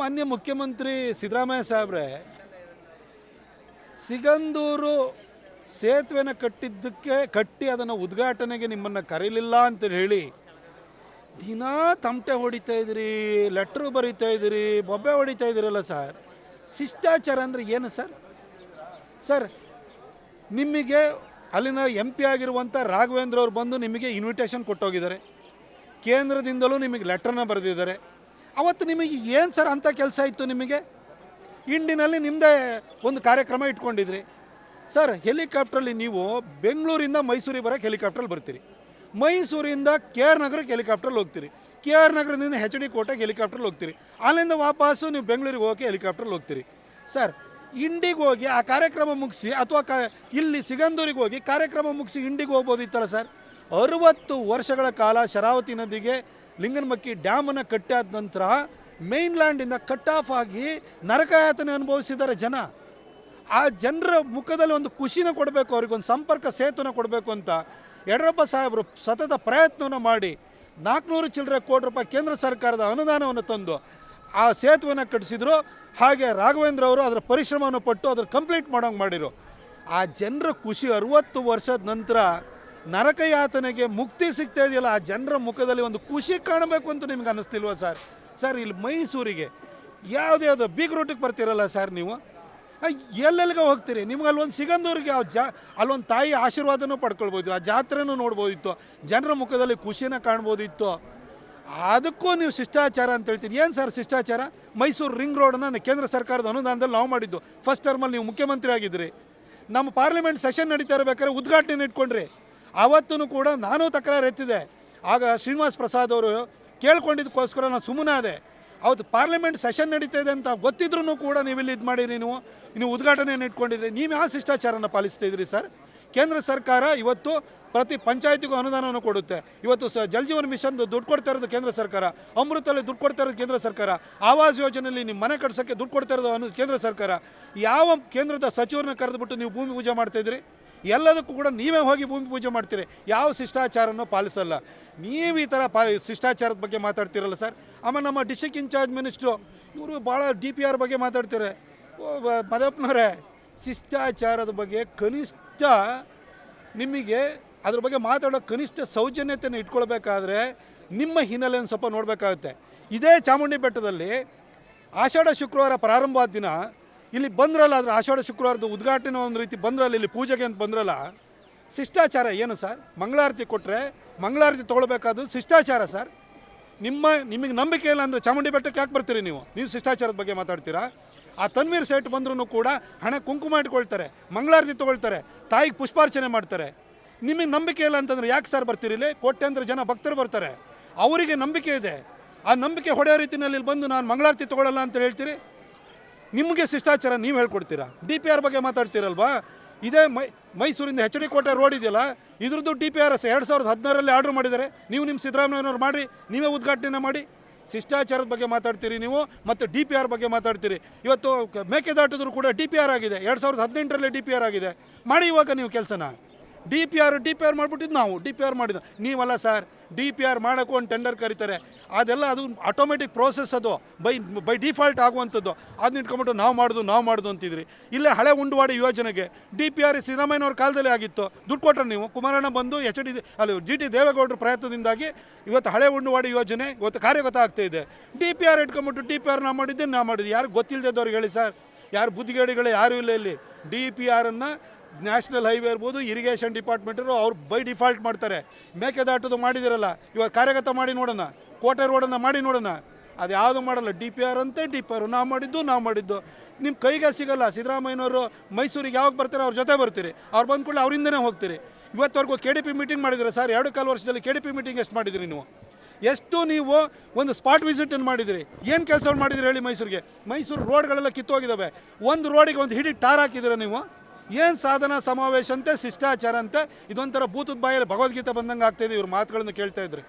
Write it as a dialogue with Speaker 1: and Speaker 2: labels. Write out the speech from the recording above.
Speaker 1: ಮಾನ್ಯ ಮುಖ್ಯಮಂತ್ರಿ ಸಿದ್ದರಾಮಯ್ಯ ಸಾಹೇಬ್ರೆ, ಸಿಗಂದೂರು ಸೇತುವೆನ ಕಟ್ಟಿದ್ದಕ್ಕೆ, ಕಟ್ಟಿ ಅದನ್ನು ಉದ್ಘಾಟನೆಗೆ ನಿಮ್ಮನ್ನು ಕರೀಲಿಲ್ಲ ಅಂತ ಹೇಳಿ ದಿನಾ ತಮಟೆ ಹೊಡಿತಾ ಇದ್ದೀರಿ ಲೆಟ್ರು ಬರೀತಾ ಇದ್ದೀರಿ, ಬೊಬ್ಬೆ ಹೊಡಿತಾ ಇದ್ದೀರಲ್ಲ ಸರ್ ಶಿಷ್ಟಾಚಾರ ಅಂದರೆ ಏನು ಸರ್ ಸರ್ ನಿಮಗೆ ಅಲ್ಲಿನ ಎಂ ಪಿ ಆಗಿರುವಂಥ ರಾಘವೇಂದ್ರ ಅವರು ಬಂದು ನಿಮಗೆ ಇನ್ವಿಟೇಷನ್ ಕೊಟ್ಟೋಗಿದ್ದಾರೆ. ಕೇಂದ್ರದಿಂದಲೂ ನಿಮಗೆ ಲೆಟ್ರನ್ನ ಬರೆದಿದ್ದಾರೆ. ಅವತ್ತು ನಿಮಗೆ ಏನು ಸರ್ ಅಂಥ ಕೆಲಸ ಇತ್ತು ನಿಮಗೆ? ಇಂಡಿನಲ್ಲಿ ನಿಮ್ಮದೇ ಒಂದು ಕಾರ್ಯಕ್ರಮ ಇಟ್ಕೊಂಡಿದ್ರಿ. ಸರ್, ಹೆಲಿಕಾಪ್ಟ್ರಲ್ಲಿ ನೀವು ಬೆಂಗಳೂರಿಂದ ಮೈಸೂರಿಗೆ ಬರೋಕ್ಕೆ ಹೆಲಿಕಾಪ್ಟ್ರಲ್ಲಿ ಬರ್ತೀರಿ. ಮೈಸೂರಿಂದ ಕೆ ಆರ್ ನಗರಕ್ಕೆ ಹೆಲಿಕಾಪ್ಟ್ರಲ್ಲಿ ಹೋಗ್ತೀರಿ. ಕೆ ಆರ್ ನಗರದಿಂದ ಹೆಚ್ ಡಿ ಕೋಟೆಗೆ ಹೆಲಿಕಾಪ್ಟ್ರಲ್ಲಿ ಹೋಗ್ತೀರಿ. ಅಲ್ಲಿಂದ ವಾಪಸ್ಸು ನೀವು ಬೆಂಗಳೂರಿಗೆ ಹೋಗಿ ಹೆಲಿಕಾಪ್ಟ್ರಲ್ಲಿ ಹೋಗ್ತೀರಿ. ಸರ್ ಇಂಡಿಗೆ ಹೋಗಿ ಆ ಕಾರ್ಯಕ್ರಮ ಮುಗಿಸಿ ಅಥವಾ ಕ ಇಲ್ಲಿ ಸಿಗಂದೂರಿಗೆ ಹೋಗಿ ಕಾರ್ಯಕ್ರಮ ಮುಗಿಸಿ ಇಂಡಿಗೆ ಹೋಗ್ಬೋದಿತ್ತಲ್ಲ ಸರ್? ಅರುವತ್ತು ವರ್ಷಗಳ ಕಾಲ ಶರಾವತಿ ನದಿಗೆ ಲಿಂಗನಮಕ್ಕಿ ಡ್ಯಾಮನ್ನು ಕಟ್ಟಾದ ನಂತರ ಮೇನ್ಲ್ಯಾಂಡಿಂದ ಕಟ್ ಆಫ್ ಆಗಿ ನರಕಯಾತನೆ ಅನುಭವಿಸಿದ್ದಾರೆ ಜನ. ಆ ಜನರ ಮುಖದಲ್ಲಿ ಒಂದು ಖುಷಿನ ಕೊಡಬೇಕು ಅವ್ರಿಗೆ ಒಂದು ಸಂಪರ್ಕ ಸೇತುನ ಕೊಡಬೇಕು ಅಂತ ಯಡಿಯೂರಪ್ಪ ಸಾಹೇಬರು ಸತತ ಪ್ರಯತ್ನವನ್ನು ಮಾಡಿ ನಾಲ್ಕುನೂರು ಚಿಲ್ಲರೆ ಕೋಟಿ ರೂಪಾಯಿ ಕೇಂದ್ರ ಸರ್ಕಾರದ ಅನುದಾನವನ್ನು ತಂದು ಆ ಸೇತುವೆನ ಕಟ್ಟಿಸಿದ್ರು. ಹಾಗೆ ರಾಘವೇಂದ್ರ ಅವರು ಅದರ ಪರಿಶ್ರಮವನ್ನು ಪಟ್ಟು ಅದ್ರ ಕಂಪ್ಲೀಟ್ ಮಾಡೋಂಗೆ ಮಾಡಿರು. ಆ ಜನರ ಖುಷಿ ಅರುವತ್ತು ವರ್ಷದ ನಂತರ ನರಕಯಾತನೆಗೆ ಮುಕ್ತಿ ಸಿಗ್ತಾ ಇದೆಯಲ್ಲ, ಆ ಜನರ ಮುಖದಲ್ಲಿ ಒಂದು ಖುಷಿ ಕಾಣಬೇಕು ಅಂತ ನಿಮ್ಗೆ ಅನ್ನಿಸ್ತಿಲ್ವಾ ಸರ್? ಸರ್, ಇಲ್ಲಿ ಮೈಸೂರಿಗೆ ಯಾವುದ್ಯಾವುದೋ ಬೀಗ್ ರೂಟಿಗೆ ಬರ್ತೀರಲ್ಲ ಸರ್ ನೀವು? ಎಲ್ಲೆಲ್ಲಿಗೆ ಹೋಗ್ತೀರಿ. ನಿಮ್ಗೆ ಅಲ್ಲೊಂದು ಸಿಗಂದೂರಿಗೆ ಆ ಜಾ, ಅಲ್ಲೊಂದು ತಾಯಿ ಆಶೀರ್ವಾದನೂ ಪಡ್ಕೊಳ್ಬೋದು ಆ ಜಾತ್ರೆನೂ ನೋಡ್ಬೋದಿತ್ತು, ಜನರ ಮುಖದಲ್ಲಿ ಖುಷಿನ ಕಾಣ್ಬೋದಿತ್ತು. ಅದಕ್ಕೂ ನೀವು ಶಿಷ್ಟಾಚಾರ ಅಂತ ಹೇಳ್ತೀರಿ ಏನು ಸರ್ ಶಿಷ್ಟಾಚಾರ? ಮೈಸೂರು ರಿಂಗ್ ರೋಡನ್ನ ಕೇಂದ್ರ ಸರ್ಕಾರದ ಅನುದಾನದಲ್ಲಿ ನಾವು ಮಾಡಿದ್ದು. ಫಸ್ಟ್ ಟರ್ಮಲ್ಲಿ ನೀವು ಮುಖ್ಯಮಂತ್ರಿ ಆಗಿದ್ರಿ. ನಮ್ಮ ಪಾರ್ಲಿಮೆಂಟ್ ಸೆಷನ್ ನಡೀತಾ ಇರಬೇಕಾದ್ರೆ ಉದ್ಘಾಟನೆ ಇಟ್ಕೊಂಡ್ರಿ. ಆವತ್ತೂ ಕೂಡ ನಾನು ತಕರಾರು ಎತ್ತಿದೆ. ಆಗ ಶ್ರೀನಿವಾಸ್ ಪ್ರಸಾದ್ ಅವರು ಕೇಳ್ಕೊಂಡಿದ್ದಕ್ಕೋಸ್ಕರ ನಾನು ಸುಮ್ಮನೆ ಅದೇ ಅವತ್ತು ಪಾರ್ಲಿಮೆಂಟ್ ಸೆಷನ್ ನಡೀತಾ ಇದೆ ಅಂತ ಗೊತ್ತಿದ್ರೂ ಕೂಡ ನೀವು ಇಲ್ಲಿ ಇದು ಮಾಡಿರಿ ನೀವು. ನೀವು ಉದ್ಘಾಟನೆಯನ್ನು ಇಟ್ಕೊಂಡಿದ್ರಿ. ನೀವು ಯಾವ ಶಿಷ್ಟಾಚಾರನ ಪಾಲಿಸ್ತಾಯಿದ್ರಿ ಸರ್? ಕೇಂದ್ರ ಸರ್ಕಾರ ಇವತ್ತು ಪ್ರತಿ ಪಂಚಾಯತಿಗೂ ಅನುದಾನವನ್ನು ಕೊಡುತ್ತೆ. ಇವತ್ತು ಸ ಜಲ್ ಜೀವನ್ ಮಿಷನ್ ದುಡ್ಡು ಕೊಡ್ತಾ ಇರೋದು ಕೇಂದ್ರ ಸರ್ಕಾರ. ಅಮೃತಲ್ಲಿ ದುಡ್ಡು ಕೊಡ್ತಾ ಇರೋದು ಕೇಂದ್ರ ಸರ್ಕಾರ. ಆವಾಸ್ ಯೋಜನೆಯಲ್ಲಿ ನಿಮ್ಮ ಮನೆ ಕಟ್ಸೋಕ್ಕೆ ದುಡ್ಡು ಕೊಡ್ತಾ ಇರೋದು ಅನ್ನೋದು ಕೇಂದ್ರ ಸರ್ಕಾರ. ಯಾವ ಕೇಂದ್ರದ ಸಚಿವರನ್ನ ಕರೆದುಬಿಟ್ಟು ನೀವು ಭೂಮಿ ಪೂಜೆ ಮಾಡ್ತಾ ಇದ್ರಿ? ಎಲ್ಲದಕ್ಕೂ ಕೂಡ ನೀವೇ ಹೋಗಿ ಭೂಮಿ ಪೂಜೆ ಮಾಡ್ತೀರಿ. ಯಾವ ಶಿಷ್ಟಾಚಾರನೂ ಪಾಲಿಸಲ್ಲ. ನೀವು ಈ ಥರ ಪಾ, ಶಿಷ್ಟಾಚಾರದ ಬಗ್ಗೆ ಮಾತಾಡ್ತಿರಲ್ಲ ಸರ್. ಆಮೇಲೆ ನಮ್ಮ ಡಿಸ್ಟಿಕ್ ಇನ್ಚಾರ್ಜ್ ಮಿನಿಸ್ಟ್ರು ಇವರು ಭಾಳ ಡಿ ಪಿ ಆರ್ ಬಗ್ಗೆ ಮಾತಾಡ್ತಾರೆ ಮದಪ್ಪನವರೇ, ಶಿಷ್ಟಾಚಾರದ ಬಗ್ಗೆ ಕನಿಷ್ಠ ನಿಮಗೆ ಅದ್ರ ಬಗ್ಗೆ ಮಾತಾಡೋ ಕನಿಷ್ಠ ಸೌಜನ್ಯತೆಯನ್ನು ಇಟ್ಕೊಳ್ಬೇಕಾದ್ರೆ ನಿಮ್ಮ ಹಿನ್ನೆಲೆಯನ್ನು ಸ್ವಲ್ಪ ನೋಡಬೇಕಾಗುತ್ತೆ. ಇದೇ ಚಾಮುಂಡಿ ಬೆಟ್ಟದಲ್ಲಿ ಆಷಾಢ ಶುಕ್ರವಾರ ಪ್ರಾರಂಭವಾದ ದಿನ ಇಲ್ಲಿ ಬಂದ್ರಲ್ಲ ಅದ್ರ ಆಷಾಢ ಶುಕ್ರವಾರದ ಉದ್ಘಾಟನೆ ಒಂದು ರೀತಿ ಬಂದ್ರಲ್ಲ, ಇಲ್ಲಿ ಪೂಜೆಗೆ ಅಂತ ಬಂದ್ರಲ್ಲ, ಶಿಷ್ಟಾಚಾರ ಏನು ಸರ್? ಮಂಗಳಾರತಿ ಕೊಟ್ಟರೆ ಮಂಗಳಾರತಿ ತೊಗೊಳ್ಬೇಕಾದ್ರು ಶಿಷ್ಟಾಚಾರ ಸರ್. ನಿಮ್ಮ, ನಿಮಗೆ ನಂಬಿಕೆ ಇಲ್ಲ ಅಂದರೆ ಚಾಮುಂಡಿ ಬೆಟ್ಟಕ್ಕೆ ಯಾಕೆ ಬರ್ತೀರಿ ನೀವು? ನೀವು ಶಿಷ್ಟಾಚಾರದ ಬಗ್ಗೆ ಮಾತಾಡ್ತೀರಾ? ಆ ತನ್ವೀರ್ ಸೇಟ್ ಬಂದ್ರೂ ಕೂಡ ಹಣ ಕುಂಕುಮ ಇಟ್ಕೊಳ್ತಾರೆ, ಮಂಗಳಾರತಿ ತೊಗೊಳ್ತಾರೆ, ತಾಯಿಗೆ ಪುಷ್ಪಾರ್ಚನೆ ಮಾಡ್ತಾರೆ. ನಿಮಗೆ ನಂಬಿಕೆ ಇಲ್ಲ ಅಂತಂದ್ರೆ ಯಾಕೆ ಸರ್ ಬರ್ತೀರಿ ಇಲ್ಲಿ? ಕೋಟ್ಯಾಂತರ ಜನ ಭಕ್ತರು ಬರ್ತಾರೆ. ಅವರಿಗೆ ನಂಬಿಕೆ ಇದೆ. ಆ ನಂಬಿಕೆ ಹೊಡೆಯೋ ರೀತಿಯಲ್ಲಿ ಬಂದು ನಾನು ಮಂಗಳಾರತಿ ತೊಗೊಳ್ಳಲ್ಲ ಅಂತ ಹೇಳ್ತೀರಿ? ನಿಮಗೆ ಶಿಷ್ಟಾಚಾರ ನೀವು ಹೇಳ್ಕೊಡ್ತೀರಾ? ಡಿ ಪಿ ಆರ್ ಬಗ್ಗೆ ಮಾತಾಡ್ತೀರಲ್ವಾ? ಇದೇ ಮೈ, ಮೈಸೂರಿಂದ ಎಚ್ ಡಿ ಕೋಟೆ ರೋಡ್ ಇದೆಯಲ್ಲ, ಇದ್ರದ್ದು ಡಿ ಪಿ ಆರ್ ಎರಡು ಸಾವಿರದ ಹದಿನಾರರಲ್ಲಿ ಆರ್ಡ್ರ್ ಮಾಡಿದರೆ ನೀವು ನಿಮ್ಮ ಸಿದ್ದರಾಮಯ್ಯನವ್ರು ಮಾಡಿ ನೀವೇ ಉದ್ಘಾಟನೆ ಮಾಡಿ. ಶಿಷ್ಟಾಚಾರದ ಬಗ್ಗೆ ಮಾತಾಡ್ತೀರಿ ನೀವು ಮತ್ತು ಡಿ ಪಿ ಆರ್ ಬಗ್ಗೆ ಮಾತಾಡ್ತೀರಿ. ಇವತ್ತು ಮೇಕೆದಾಟದ್ರು ಕೂಡ ಡಿ ಪಿ ಆರ್ ಆಗಿದೆ. ಎರಡು ಸಾವಿರದ ಹದಿನೆಂಟರಲ್ಲಿ ಡಿ ಪಿ ಆರ್ ಆಗಿದೆ. ಮಾಡಿ ಇವಾಗ ನೀವು ಕೆಲಸನ. D P R, D P R ಮಾಡಿಬಿಟ್ಟಿದ್ದು ನಾವು. ಡಿ ಪಿ ಆರ್ ಮಾಡಿದ್ದು. ನೀವಲ್ಲ ಸರ್, ಡಿ ಪಿ ಆರ್ ಮಾಡೋಕ್ಕೂ ಒಂದು ಟೆಂಡರ್ ಕರೀತಾರೆ. ಅದೆಲ್ಲ ಅದು ಆಟೋಮೆಟಿಕ್ ಪ್ರೋಸೆಸ್ ಅದು. ಬೈ ಬೈ ಡಿಫಾಲ್ಟ್ ಆಗುವಂಥದ್ದು. ಅದನ್ನ ಇಟ್ಕೊಂಬಿಟ್ಟು ನಾವು ಮಾಡೋದು ನಾವು ಮಾಡೋದು ಅಂತಿದ್ರಿ. ಇಲ್ಲೇ ಹಳೆ ಉಂಡುವಾಡಿ ಯೋಜನೆಗೆ ಡಿ ಪಿ ಆರ್ ಸಿದ್ದರಾಮಯ್ಯನವ್ರ ಕಾಲದಲ್ಲಿ ಆಗಿತ್ತು. ದುಡ್ಡು ಕೊಟ್ಟರೆ ನೀವು. ಕುಮಾರಣ್ಣ ಬಂದು ಎಚ್ ಡಿ ಅಲ್ಲಿ, ಜಿ ಟಿ ದೇವೇಗೌಡರ ಪ್ರಯತ್ನದಿಂದಾಗಿ ಇವತ್ತು ಹಳೆ ಉಂಡುವಾಡಿ ಯೋಜನೆ ಇವತ್ತು ಕಾರ್ಯಗತ ಆಗ್ತಾ ಇದೆ. ಡಿ ಪಿ ಆರ್ ಇಟ್ಕೊಂಬಿಟ್ಟು ಡಿ ಪಿ ಆರ್ ನಾವು ಮಾಡಿದ್ದೆ ನಾವು ಮಾಡಿದ್ವಿ ಯಾರು ಗೊತ್ತಿಲ್ಲದವ್ರಿಗೆ ಹೇಳಿ ಸರ್. ಯಾರು ಬುದ್ಧಿಗೇಡಿಗಳು, ಯಾರೂ ಇಲ್ಲ ಇಲ್ಲಿ. ಡಿ ಪಿ ಆರನ್ನು ನ್ಯಾಷನಲ್ ಹೈವೇ ಇರ್ಬೋದು ಇರಿಗೇಷನ್ ಡಿಪಾರ್ಟ್ಮೆಂಟರು ಅವ್ರು ಬೈ ಡಿಫಾಲ್ಟ್ ಮಾಡ್ತಾರೆ. ಮೇಕೆದಾಟದು ಮಾಡಿದಿರಲ್ಲ, ಇವಾಗ ಕಾರ್ಯಗತ ಮಾಡಿ ನೋಡೋಣ, ಕೋಟೆ ರೋಡನ್ನು ಮಾಡಿ ನೋಡೋಣ. ಅದು ಯಾವುದು ಮಾಡಲ್ಲ ಡಿ ಪಿ ಆರ್ ಅಂತೆ ಡಿ ಪಿ ಆರ್ ನಾವು ಮಾಡಿದ್ದು ನಾವು ಮಾಡಿದ್ದು. ನಿಮ್ಮ ಕೈಗೆ ಸಿಗಲ್ಲ, ಸಿದ್ದರಾಮಯ್ಯನವರು ಮೈಸೂರಿಗೆ ಯಾವಾಗ ಬರ್ತಾರೆ ಅವ್ರ ಜೊತೆ ಬರ್ತೀರಿ. ಅವ್ರು ಬಂದ ಕೂಡಲೇ ಅವರಿಂದನೇ ಹೋಗ್ತೀರಿ. ಇವತ್ತವರೆಗೂ ಕೆ ಡಿ ಪಿ ಮೀಟಿಂಗ್ ಮಾಡಿದ್ರೆ ಸರ್ ಎರಡು ಕಾಲು ವರ್ಷದಲ್ಲಿ ಕೆ ಡಿ ಪಿ ಮೀಟಿಂಗ್ ಎಷ್ಟು ಮಾಡಿದಿರಿ ನೀವು? ಎಷ್ಟು ನೀವು ಒಂದು ಸ್ಪಾಟ್ ವಿಸಿಟನ್ನು ಮಾಡಿದಿರಿ? ಏನು ಕೆಲಸ ಮಾಡಿದಿರಿ ಹೇಳಿ ಮೈಸೂರಿಗೆ? ಮೈಸೂರು ರೋಡ್ಗಳೆಲ್ಲ ಕಿತ್ತೋಗಿದ್ದಾವೆ ಒಂದು ರೋಡಿಗೆ ಒಂದು ಹಿಡಿ ಟಾರ್ ಹಾಕಿದ್ದೀರಾ ನೀವು? ಏನು ಸಾಧನ ಸಮಾವೇಶ ಅಂತೆ, ಶಿಷ್ಟಾಚಾರ ಅಂತೆ, ಇದೊಂಥರ ಭೂತದ ಬಾಯಲ್ಲಿ ಭಗವದ್ಗೀತೆ ಬಂದಂಗೆ ಆಗ್ತಾಯಿದೆ ಇವ್ರ ಮಾತುಗಳನ್ನು ಕೇಳ್ತಾ ಇದ್ರಿ.